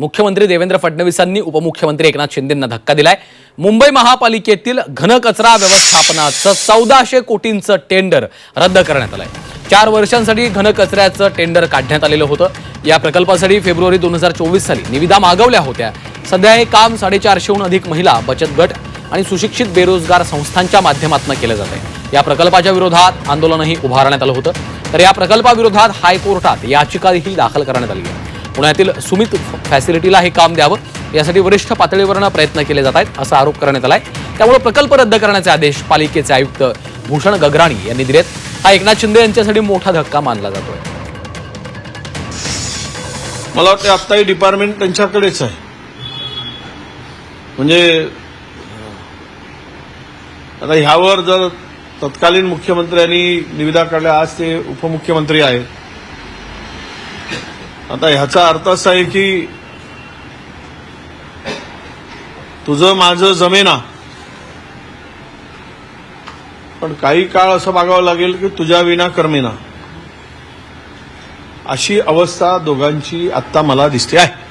मुख्यमंत्री देवेंद्र फडणवीसांनी उपमुख्यमंत्री एकनाथ शिंदेंना धक्का दिलाय. मुंबई महापालिकेतील घनकचरा व्यवस्थापनाचं चौदाशे कोटींचं टेंडर रद्द करण्यात आलंय. चार वर्षांसाठी घनकचऱ्याचं टेंडर काढण्यात आलेलं होतं. या प्रकल्पासाठी फेब्रुवारी दोन हजार चोवीस साली निविदा मागवल्या होत्या. सध्या हे काम साडेचारशेहून अधिक महिला बचत गट आणि सुशिक्षित बेरोजगार संस्थांच्या माध्यमातून केलं जात आहे या प्रकल्पाच्या विरोधात आंदोलनही उभारण्यात आलं होतं. तर या प्रकल्पाविरोधात हायकोर्टात याचिकाही दाखल करण्यात आली आहे. पुण्यातील सुमित फॅसिलिटीला हे काम द्यावं. यासाठी वरिष्ठ पातळीवरनं प्रयत्न केले जात आहेत असा आरोप करण्यात आलाय. त्यामुळे प्रकल्प रद्द करण्याचे आदेश पालिकेचे आयुक्त भूषण गगराणी यांनी दिलेत. हा एकनाथ शिंदे यांच्यासाठी मोठा धक्का मानला जातोय. मला वाटतं आत्ताही डिपार्टमेंट त्यांच्याकडेच आहे. म्हणजे आता ह्यावर जर तत्कालीन मुख्यमंत्र्यांनी निविदा काढल्या आज ते उपमुख्यमंत्री आहेत. आता ह्याचा अर्थ असा आहे की तुझं माझं जमेना. पण काही काळ असं मागावं लागेल की तुझ्या विना कर्मेना. अशी अवस्था दोघांची आत्ता मला दिसते आहे.